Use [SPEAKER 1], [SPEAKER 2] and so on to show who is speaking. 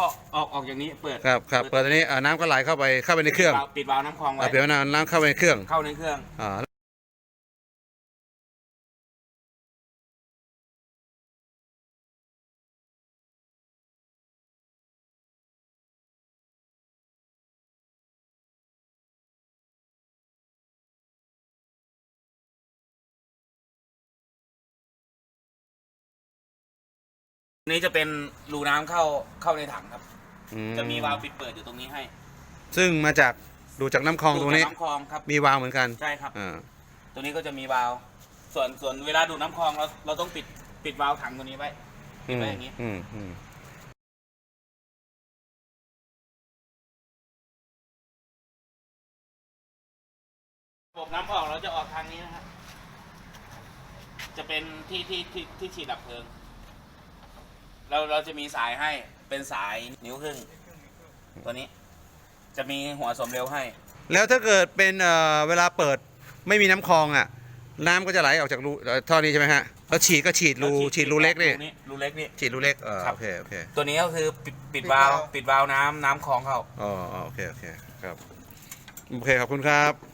[SPEAKER 1] ออกออกออกอย่างนี้เปิด
[SPEAKER 2] ครับครับเปิดตอนนี้อ่าน้ำก็ไหลเข้าไปเข้าไปในเครื่อง
[SPEAKER 1] ปิดวาล์วน้ำคลองไว้
[SPEAKER 2] อ่าเปลี่ยนน้ำน้ำเข้าไปในเครื่อง
[SPEAKER 1] เข้าในเครื่อง
[SPEAKER 2] อ่า
[SPEAKER 1] นี่จะเป็นรูน้ำเข้าเข้าในถังครับ
[SPEAKER 2] อื
[SPEAKER 1] จะมีวาล์วปิดเปิดอยู่ตรงนี้ให้
[SPEAKER 2] ซึ่งมาจากดูจากน้ำคลองตรงนี้
[SPEAKER 1] ดูดจากน้ำคลองครับ
[SPEAKER 2] มีวาล์วเหมือนกัน
[SPEAKER 1] ใช่ครับ
[SPEAKER 2] อ่า
[SPEAKER 1] ตัวนี้ก็จะมีวาล์วส่วนส่วนเวลาดูดน้ำคลองเราเราต้องปิดปิดวาล์วถังตัวนี้ไว้
[SPEAKER 2] อืม
[SPEAKER 1] ไว้อย่างนี้
[SPEAKER 2] อืมอืม
[SPEAKER 1] ระบบน้ำออกเราจะออกทางนี้นะครับจะเป็นที่ที่ที่ที่ฉีดดับเพลิง เราเราจะมีสายให้เป็นสายนิ้วครึ่งตัวนี้ จะมีหัวสมเร็วให้
[SPEAKER 2] แล้วถ้าเกิดเป็นเอ่อเวลาเปิดไม่มีน้ำคลองอะ น้ำก็จะไหลออกจากรูเอ่อท่อนี้ใช่ไหมฮะแล้วฉีดก็ฉีดรู
[SPEAKER 1] แล้ว
[SPEAKER 2] ฉีดรูเล็กนี่
[SPEAKER 1] รูเล็กนี่
[SPEAKER 2] ฉีดรูเล็กเออ
[SPEAKER 1] ครับ
[SPEAKER 2] โอเคโอเค
[SPEAKER 1] ตัวนี้ก็คือปิดปิดวาล์วปิดวาล์วน้ำน้ำคลองเข้า
[SPEAKER 2] อ๋ออ๋อโอเคโอเคครับโอเคขอบคุณครับ